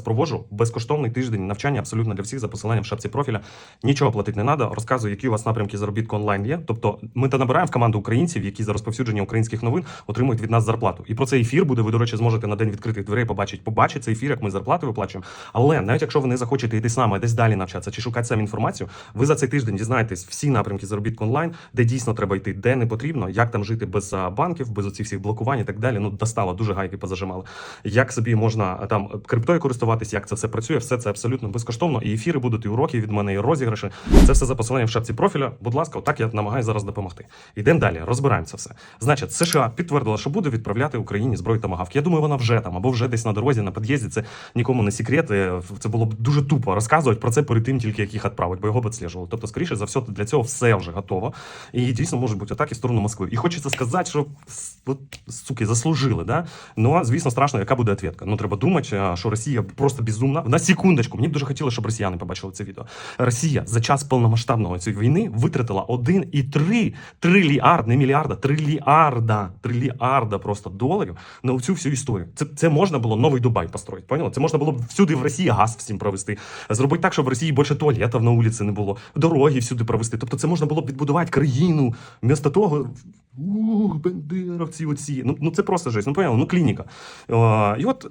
проводжу безкоштовний тиждень навчання абсолютно для всіх за посиланням в шапці профіля. Нічого платити не треба. Розказую, які у вас напрямки заробітку онлайн є. Тобто, ми та набираємо в команду українців, які за розповсюдження українських новин отримують від нас зарплату. І про цей ефір буде. Ви, до речі, зможете на день відкритих дверей побачити. Побачить цей ефір, як ми зарплати виплачуємо. Але навіть якщо ви не захочете йти з нами, десь далі навчатися чи шукати самі інформацію, ви за цей тиждень дізнаєтесь всі напрямки заробітку онлайн, де дійсно треба йти, де не потрібно, як там жити без банків, без оцих всіх блокувань і так далі. Ну достало дуже гайки позажимали. Як собі можна там криптою користуватись, як це все працює, все це абсолютно безкоштовно. І ефіри будуть, і уроки від мене, і розіграші. Це все за посиланням в шапці профіля. Будь ласка, отак я намагаюся зараз допомогти. Йдемо далі, розбираємо це все. Значить, США підтвердила, що буде відправляти Україні зброю тамагавки. Я думаю, вона вже там або вже десь на дорозі, на під'їзді. Це нікому не секрет. Е, Це було б дуже тупо розказувати про це перед тим, тільки як їх відправить, бо його б відслежували. Тобто, скоріше за все, для цього все вже готово. І дійсно можуть бути атаки в сторону Москви. І хочеться сказати, що суки заслужили. Да? Ну, звісно, страшно, яка буде відповідка. Ну, треба думати, що Росія просто безумна. На секундочку, мені б дуже хотілося, щоб росіяни побачили це відео. Росія за час повномасштабного цієї війни витратила 1,3 трильярд, не мільярда, трильярда, трильярда просто доларів на цю всю історію. Це, це можна було новий Дубай построїти. Поняли? Це можна було б всюди в Росії газ всім провести. Зробити так, щоб в Росії більше туалетів на вулиці не було, дороги всюди провести. Тобто це можна було б відбудувати країну. Вмісто того, ух, бендеровці оці. Ну, ну це просто жесть. Ну, поняли? Ну, клініка. Е, і от,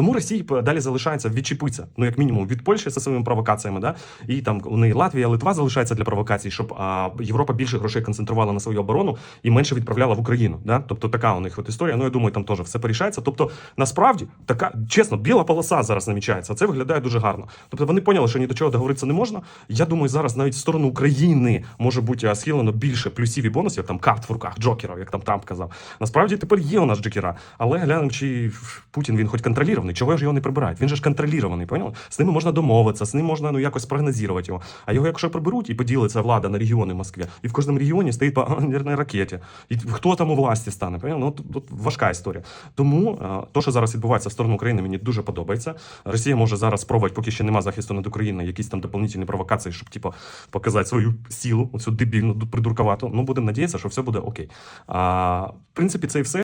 Тому Росії далі залишається відчепитися. Ну як мінімум від Польщі зі своїми провокаціями, да і там у неї Латвія, Литва залишається для провокацій, щоб а, Європа більше грошей концентрувала на свою оборону і менше відправляла в Україну. Да? Тобто така у них от історія. Ну я думаю, там теж все порішається. Тобто, насправді така чесно, біла полоса зараз намічається. Це виглядає дуже гарно. Тобто вони поняли, що ні до чого договоритися не можна. Я думаю, зараз навіть в сторону України може бути схилено більше плюсів і бонусів, там карт в руках, джокерів, як там Трамп казав. Насправді тепер є у нас джокера, але глянемо, чи Путін він хоч контролірований. Чого ж його не прибирають? Він же ж контролірований, поняли? З ними можна домовитися, з ним можна ну якось прогнозувати його. А його, якщо приберуть і поділиться влада на регіони в Москві, і в кожному регіоні стоїть по ядерній ракеті. І хто там у власті стане? Ну тут, тут важка історія. Тому е, то, що зараз відбувається в сторону України, мені дуже подобається. Росія може зараз спробувати, поки ще немає захисту над Україною, якісь там дополнительні провокації, щоб типу, показати свою силу, оцю дебільну придуркувату. Ну будемо надіятися, що все буде окей. А, в принципі, це і все.